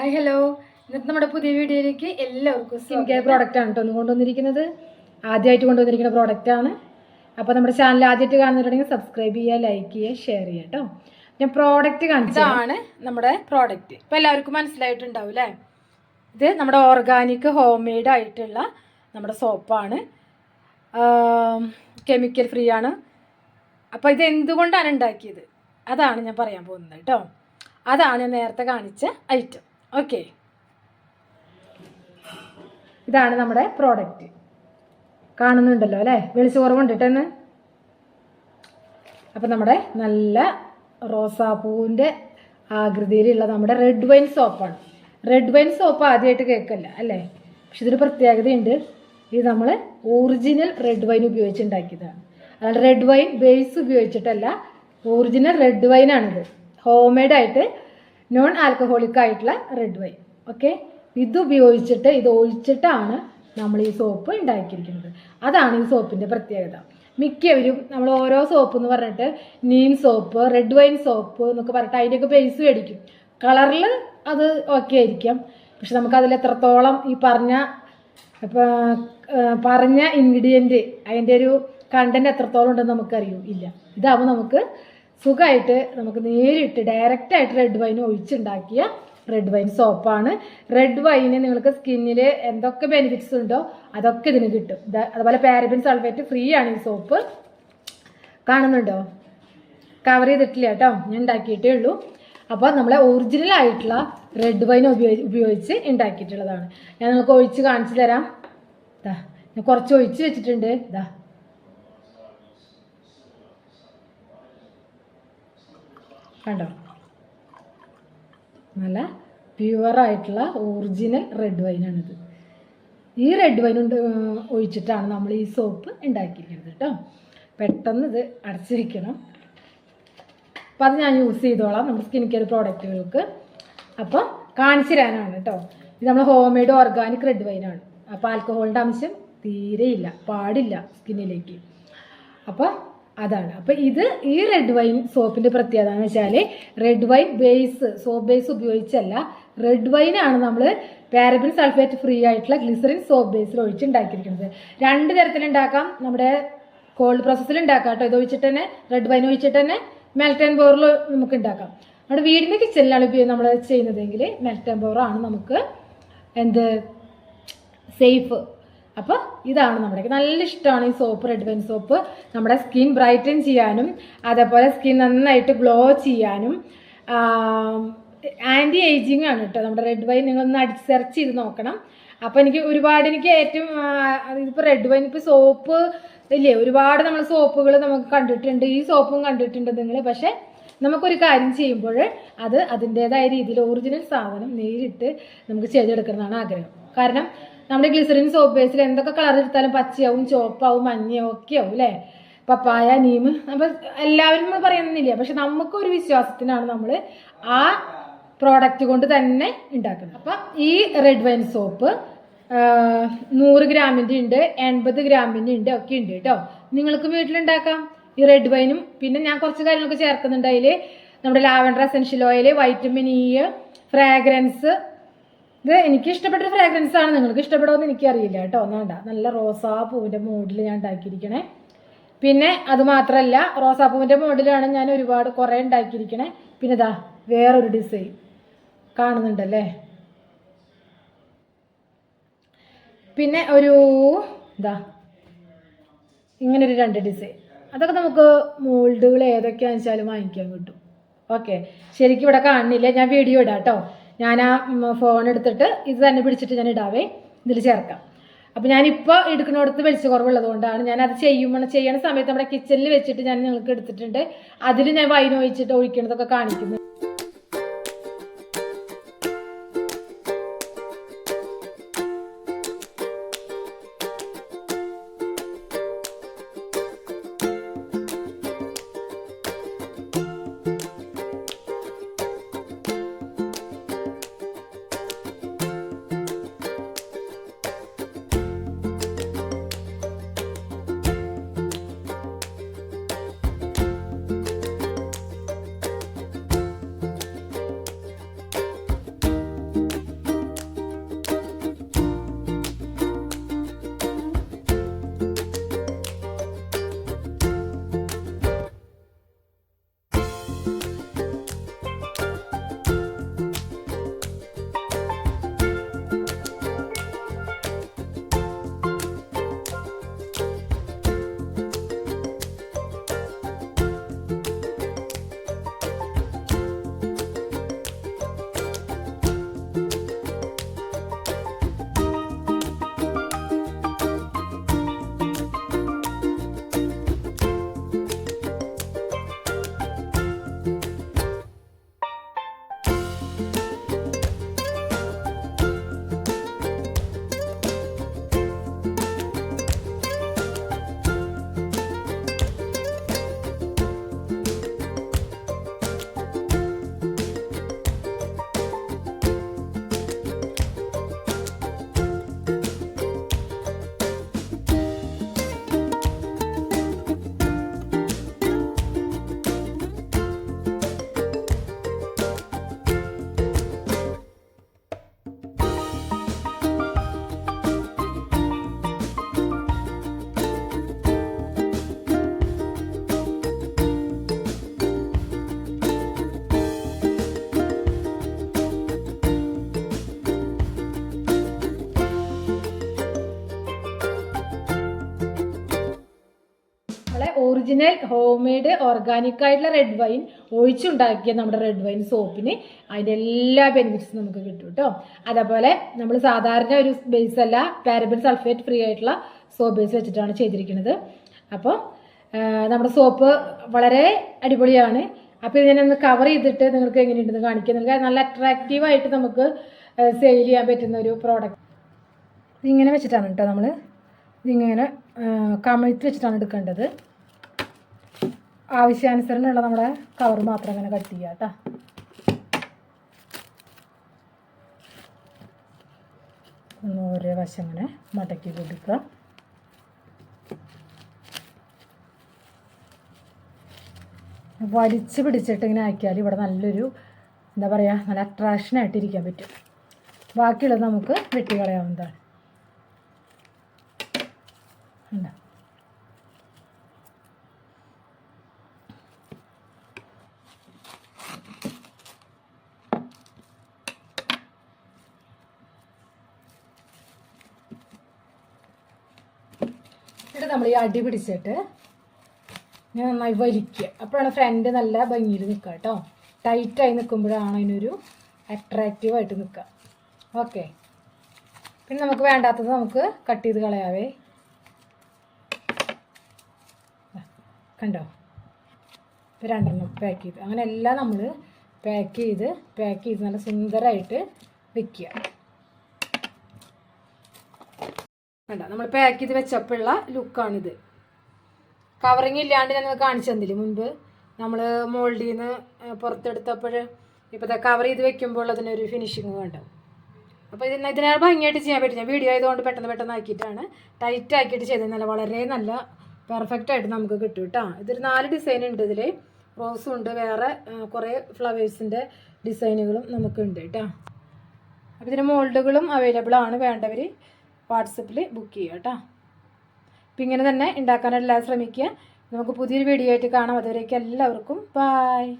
Hi hello ഇന്നത്തെ നമ്മുടെ പുതിയ വീഡിയോയിലേക്ക് എല്ലാവർക്കും സ്കിൻ കെയർ പ്രോഡക്റ്റ് ആണ് കേട്ടോ ഒന്ന് കൊണ്ടുവന്നിരിക്കുന്നത്. ആദ്യമായിട്ട് കൊണ്ടുവന്നിരിക്കുന്ന പ്രോഡക്റ്റ് ആണ്. അപ്പോൾ നമ്മുടെ ചാനൽ ആദ്യമായിട്ട് കാണുന്നുണ്ടെങ്കിൽ സബ്സ്ക്രൈബ് ചെയ്യുക ലൈക്ക് ചെയ്യുക ഷെയർ ചെയ്യുക കേട്ടോ. ഞാൻ പ്രോഡക്റ്റ് കാണിച്ചതാണ് നമ്മുടെ പ്രോഡക്റ്റ് ഇപ്പോൾ എല്ലാവർക്കും മനസ്സിലായിട്ടുണ്ടാവും അല്ലേ ഇത് നമ്മുടെ ഓർഗാനിക് ഹോം മെയ്ഡ് ആയിട്ടുള്ള നമ്മുടെ സോപ്പാണ് കെമിക്കൽ ഫ്രീ ആണ്. അപ്പോൾ ഇത് എന്തുകൊണ്ടാണ് ഉണ്ടാക്കിയത്? അതാണ് ഞാൻ പറയാൻ പോകുന്നത് കേട്ടോ. അതാണ് ഞാൻ നേരത്തെ കാണിച്ച ഐറ്റം ഓക്കെ. ഇതാണ് നമ്മുടെ പ്രോഡക്റ്റ് കാണുന്നുണ്ടല്ലോ അല്ലേ? വെളിച്ച കുറവുണ്ട് കേട്ടെന്ന് അപ്പം നമ്മുടെ നല്ല റോസാപ്പൂവിന്റെ ആകൃതിയിലുള്ള നമ്മുടെ റെഡ് വൈൻ സോപ്പാണ് റെഡ് വൈൻ സോപ്പ് ആദ്യമായിട്ട് കേൾക്കല്ല അല്ലേ? പക്ഷെ ഇതൊരു പ്രത്യേകതയുണ്ട്. ഇത് നമ്മൾ ഒറിജിനൽ റെഡ് വൈൻ ഉപയോഗിച്ചുണ്ടാക്കിയതാണ്. അതായത് റെഡ് വൈൻ ബേസ് ഉപയോഗിച്ചിട്ടല്ല ഒറിജിനൽ റെഡ് വൈനാണിത് ഹോം മെയ്ഡ് ആയിട്ട് നോൺ ആൽക്കഹോളിക് ആയിട്ടുള്ള റെഡ് വൈൻ ഓക്കെ ഇത് ഉപയോഗിച്ചിട്ട് ഇത് ഒഴിച്ചിട്ടാണ് നമ്മൾ ഈ സോപ്പ് ഉണ്ടാക്കിയിരിക്കുന്നത് അതാണ് ഈ സോപ്പിന്റെ പ്രത്യേകത. മിക്കവരും നമ്മൾ ഓരോ സോപ്പ് എന്ന് പറഞ്ഞിട്ട് neem soap red wine soap എന്നൊക്കെ പറഞ്ഞിട്ട് അതിന്റെയൊക്കെ ബേസ് മേടിക്കും. കളറിൽ അത് ഓക്കെ ആയിരിക്കാം. പക്ഷെ നമുക്കതിൽ എത്രത്തോളം ഈ പറഞ്ഞ പറഞ്ഞ ഇൻഗ്രീഡിയന്റ് അതിന്റെ ഒരു കണ്ടന്റ് എത്രത്തോളം ഉണ്ടെന്ന് നമുക്കറിയൂ. ഇല്ല. ഇതാവുമ്പോൾ നമുക്ക് സുഖമായിട്ട് നമുക്ക് നേരിട്ട് ഡയറക്റ്റായിട്ട് റെഡ് വൈൻ ഒഴിച്ചുണ്ടാക്കിയ റെഡ് വൈൻ സോപ്പാണ് റെഡ് വൈന് നിങ്ങൾക്ക് സ്കിന്നിൽ എന്തൊക്കെ ബെനിഫിറ്റ്സ് ഉണ്ടോ അതൊക്കെ ഇതിന് കിട്ടും. അതുപോലെ പാരബിൻ സൾഫേറ്റ് ഫ്രീ ആണ് ഈ സോപ്പ് കാണുന്നുണ്ടോ? കവർ ചെയ്തിട്ടില്ല കേട്ടോ. ഞാൻ ഉണ്ടാക്കിയിട്ടേ ഉള്ളൂ. അപ്പോൾ നമ്മളെ ഒറിജിനൽ ആയിട്ടുള്ള റെഡ് വൈൻ ഉപയോഗി ഉപയോഗിച്ച് ഉണ്ടാക്കിയിട്ടുള്ളതാണ്. ഞാൻ നിങ്ങൾക്ക് ഒഴിച്ച് കാണിച്ചു തരാം. ഇതാ ഞാൻ കുറച്ച് ഒഴിച്ച് വെച്ചിട്ടുണ്ട്. ഇതാ കണ്ടോ? നല്ല പ്യുവറായിട്ടുള്ള ഒറിജിനൽ റെഡ് വൈനാണിത് ഈ റെഡ് വൈൻ ഉണ്ട് ഒഴിച്ചിട്ടാണ് നമ്മൾ ഈ സോപ്പ് ഉണ്ടാക്കിയിരിക്കുന്നത് കേട്ടോ. പെട്ടെന്ന് ഇത് അടച്ചു വയ്ക്കണം അപ്പം അത് ഞാൻ യൂസ് ചെയ്തോളാം നമ്മുടെ സ്കിൻ കെയർ പ്രോഡക്റ്റുകൾക്ക് അപ്പം കാണിച്ചു തരാനാണ് കേട്ടോ. ഇത് നമ്മൾ ഹോം മെയ്ഡ് ഓർഗാനിക് റെഡ് വൈനാണ് അപ്പോൾ ആൽക്കഹോളിന്റെ അംശം തീരെയില്ല പാടില്ല സ്കിന്നിലേക്ക് അപ്പോൾ അതാണ്. അപ്പോൾ ഇത് ഈ റെഡ് വൈൻ സോപ്പിന്റെ പ്രത്യേകത എന്ന് വെച്ചാൽ red wine base soap base ഉപയോഗിച്ചല്ല. Red വൈനാണ് നമ്മൾ പാരബിൻ സൾഫേറ്റ് ഫ്രീ ആയിട്ടുള്ള ഗ്ലിസറിൻ സോപ്പ് ബേസിൽ ഒഴിച്ച് ഉണ്ടാക്കിയിരിക്കുന്നത് രണ്ട് തരത്തിലുണ്ടാക്കാം. നമ്മുടെ കോൾഡ് പ്രോസസ്സിൽ ഉണ്ടാക്കാം കേട്ടോ. ഇത് ഒഴിച്ചിട്ട് തന്നെ റെഡ് വൈൻ ഒഴിച്ചിട്ട് തന്നെ മെൽറ്റൻ ബോറിൽ നമുക്ക് ഉണ്ടാക്കാം നമ്മുടെ വീടിന്റെ കിച്ചണിലാണ് ഇപ്പോൾ നമ്മൾ ചെയ്യുന്നതെങ്കിൽ മെൽറ്റൻ ബോറാണ് നമുക്ക് എന്ത് സേഫ് അപ്പോൾ ഇതാണ് നമ്മുടെ നല്ല ഇഷ്ടമാണ് ഈ സോപ്പ് റെഡ് വെൻ സോപ്പ് നമ്മുടെ സ്കിൻ ബ്രൈറ്റൻ ചെയ്യാനും അതേപോലെ സ്കിൻ നന്നായിട്ട് ഗ്ലോ ചെയ്യാനും. ആന്റി ഏജിങ് ആണ് കേട്ടോ. നമ്മുടെ റെഡ് വൈൻ നിങ്ങളൊന്ന് അടിച്ച് സെർച്ച് ചെയ്ത് നോക്കണം. അപ്പോൾ എനിക്ക് ഒരുപാട് എനിക്ക് ഏറ്റവും ഇതിപ്പോൾ റെഡ് വൈൻ ഇപ്പോൾ സോപ്പ് ഇല്ലേ? ഒരുപാട് നമ്മൾ സോപ്പുകൾ നമുക്ക് കണ്ടിട്ടുണ്ട്. ഈ സോപ്പും കണ്ടിട്ടുണ്ട് നിങ്ങൾ പക്ഷേ നമുക്കൊരു കാര്യം ചെയ്യുമ്പോൾ അത് അതിന്റേതായ രീതിയിൽ ഒറിജിനൽ സാധനം നേരിട്ട് നമുക്ക് ചെയ്തെടുക്കണമെന്നാണ് ആഗ്രഹം. കാരണം നമ്മുടെ ഗ്ലിസറിൻ സോപ്പ് ബേസിൽ എന്തൊക്കെ കളർ എടുത്താലും പച്ചയാവും ചുവപ്പാവും മഞ്ഞയാവും ഒക്കെ ആവും അല്ലേ പപ്പായ നീം അപ്പം എല്ലാവരും നമ്മൾ പറയുന്നില്ല? പക്ഷെ നമുക്കൊരു വിശ്വാസത്തിനാണ് നമ്മൾ ആ പ്രോഡക്റ്റ് കൊണ്ട് തന്നെ ഉണ്ടാക്കുന്നത് അപ്പം ഈ റെഡ് വൈൻ സോപ്പ് നൂറ് ഗ്രാമിന്റെ ഉണ്ട് എൺപത് ഗ്രാമിന്റെ ഉണ്ട് ഒക്കെ ഉണ്ട് കേട്ടോ നിങ്ങൾക്ക് വീട്ടിലുണ്ടാക്കാം. ഈ റെഡ് വൈനും പിന്നെ ഞാൻ കുറച്ച് കാര്യങ്ങളൊക്കെ ചേർക്കുന്നുണ്ട്. അതിൽ നമ്മുടെ lavender essential oil vitamin E fragrance ഇത് എനിക്ക് ഇഷ്ടപ്പെട്ടൊരു ഫ്രാഗ്രൻസ് ആണ്. നിങ്ങൾക്ക് ഇഷ്ടപ്പെടുമെന്ന് എനിക്കറിയില്ല കേട്ടോ. വേണ്ട. നല്ല റോസാ പൂവിന്റെ മോഡിൽ ഞാൻ ഉണ്ടാക്കിയിരിക്കണേ. പിന്നെ അത് മാത്രമല്ല റോസാപ്പൂവിന്റെ മോഡലാണ് ഞാൻ ഒരുപാട് കുറേ ഉണ്ടാക്കിയിരിക്കണേ. പിന്നെ ഇതാ വേറൊരു ഡിസൈൻ കാണുന്നുണ്ടല്ലേ? പിന്നെ ഒരു ഇതാ ഇങ്ങനൊരു രണ്ട് ഡിസൈൻ അതൊക്കെ നമുക്ക് മോൾഡുകൾ ഏതൊക്കെയാണെന്ന് വെച്ചാലും വാങ്ങിക്കാൻ കിട്ടും. ഓക്കെ ശരിക്കും ഇവിടെ കാണുന്നില്ല. ഞാൻ വീഡിയോ ഇടാം കേട്ടോ ഞാൻ ആ ഫോൺ എടുത്തിട്ട് ഇത് തന്നെ പിടിച്ചിട്ട് ഞാൻ ഇടാവേ. ഇതിൽ ചേർക്കാം. അപ്പോൾ ഞാനിപ്പോൾ എടുക്കുന്നിടത്ത് വെളിച്ച കുറവുള്ളത് കൊണ്ടാണ് ഞാൻ അത് ചെയ്യുമ്പോൾ ചെയ്യണ സമയത്ത് നമ്മുടെ കിച്ചണിൽ വെച്ചിട്ട് ഞാൻ നിങ്ങൾക്ക് എടുത്തിട്ടുണ്ട്. അതിൽ ഞാൻ വൈൻ ഒഴിച്ചിട്ട് ഒഴിക്കണതൊക്കെ കാണിക്കുന്നു. ഒറിജിനൽ ഹോം മെയ്ഡ് ഓർഗാനിക് ആയിട്ടുള്ള റെഡ് വൈൻ ഒഴിച്ചുണ്ടാക്കിയ നമ്മുടെ റെഡ് വൈൻ സോപ്പിന് അതിന്റെ എല്ലാ ബെനിഫിറ്റ്സും നമുക്ക് കിട്ടും കേട്ടോ അതേപോലെ നമ്മൾ സാധാരണ ഒരു ബേസ് അല്ല പാരബിൻ സൾഫേറ്റ് ഫ്രീ ആയിട്ടുള്ള സോപ്പ് ബേസ് വെച്ചിട്ടാണ് ചെയ്തിരിക്കുന്നത്. അപ്പോൾ നമ്മുടെ സോപ്പ് വളരെ അടിപൊളിയാണ്. അപ്പോൾ ഇതിനൊന്ന് കവർ ചെയ്തിട്ട് നിങ്ങൾക്ക് എങ്ങനെയുണ്ടെന്ന് കാണിക്കുക നിങ്ങൾക്ക് നല്ല അട്രാക്റ്റീവായിട്ട് നമുക്ക് സെയിൽ ചെയ്യാൻ പറ്റുന്ന ഒരു പ്രോഡക്റ്റ് ഇതിങ്ങനെ വെച്ചിട്ടാണ് കേട്ടോ നമ്മൾ ഇതിങ്ങനെ കമിഴ്ത്തി വെച്ചിട്ടാണ് എടുക്കേണ്ടത്. ആവശ്യാനുസരണമുള്ള നമ്മുടെ കവർ മാത്രം അങ്ങനെ കട്ട് ചെയ്യുക കേട്ടോ. ഒന്ന് ഓരോ വശം അങ്ങനെ മടക്കി കൊടുക്കുക. വലിച്ച് പിടിച്ചിട്ട് ഇങ്ങനെ ആക്കിയാൽ ഇവിടെ നല്ലൊരു എന്താ പറയുക നല്ല അട്രാക്ഷനായിട്ട് ഇരിക്കാൻ പറ്റും. ബാക്കിയുള്ളത് നമുക്ക് വെട്ടി കളയാവുന്നതാണ്. ഉണ്ടോ എന്നിട്ട് നമ്മൾ ഈ അടി പിടിച്ചിട്ട് ഞാൻ നന്നായി വലിക്കുക. അപ്പോഴാണ് ഫ്രണ്ട് നല്ല ഭംഗിയിൽ നിൽക്കുക കേട്ടോ. ടൈറ്റായി നിൽക്കുമ്പോഴാണ് അതിനൊരു അട്രാക്റ്റീവായിട്ട് നിൽക്കുക. ഓക്കെ പിന്നെ നമുക്ക് വേണ്ടാത്തത് നമുക്ക് കട്ട് ചെയ്ത് കളയാവേ. കണ്ടോ? ഇപ്പം രണ്ടെണ്ണം പാക്ക് ചെയ്ത്. അങ്ങനെ എല്ലാം നമ്മൾ പാക്ക് ചെയ്ത് പാക്ക് ചെയ്ത് നല്ല സുന്ദരമായിട്ട് വെക്കുക. വേണ്ട നമ്മൾ പാക്ക് ചെയ്ത് വെച്ചപ്പോഴുള്ള ലുക്കാണിത് കവറിങ് ഇല്ലാണ്ട് ഞാൻ കാണിച്ചു തന്നില്ല? മുൻപ് നമ്മൾ മോൾഡിൽ നിന്ന് പുറത്തെടുത്തപ്പോൾ ഇപ്പോൾ കവർ ചെയ്ത് വെക്കുമ്പോൾ അതിനൊരു ഫിനിഷിങ് വേണ്ടാവും അപ്പോൾ ഇതിന് ഇതിനെ ഭംഗിയായിട്ട് ചെയ്യാൻ പറ്റും ഞാൻ വീഡിയോ ആയതുകൊണ്ട് പെട്ടെന്ന് പെട്ടെന്ന് ആക്കിയിട്ടാണ്. ടൈറ്റ് ആക്കിയിട്ട് ചെയ്തത് നല്ല വളരെ നല്ല പെർഫെക്റ്റ് ആയിട്ട് നമുക്ക് കിട്ടും കേട്ടോ ഇതൊരു നാല് ഡിസൈൻ ഉണ്ട് ഇതിൽ റോസും ഉണ്ട് വേറെ കുറേ ഫ്ലവേഴ്സിന്റെ ഡിസൈനുകളും നമുക്കുണ്ട് കേട്ടോ അപ്പോൾ ഇതിന് മോൾഡുകളും അവൈലബിൾ ആണ് വേണ്ടവർ വാട്സപ്പിൽ ബുക്ക് ചെയ്യുക കേട്ടോ. അപ്പം ഇങ്ങനെ തന്നെ ഉണ്ടാക്കാനെല്ലാം ശ്രമിക്കുക. നമുക്ക് പുതിയൊരു വീഡിയോ ആയിട്ട് കാണാം. അതുവരേക്കും എല്ലാവർക്കും ബായ്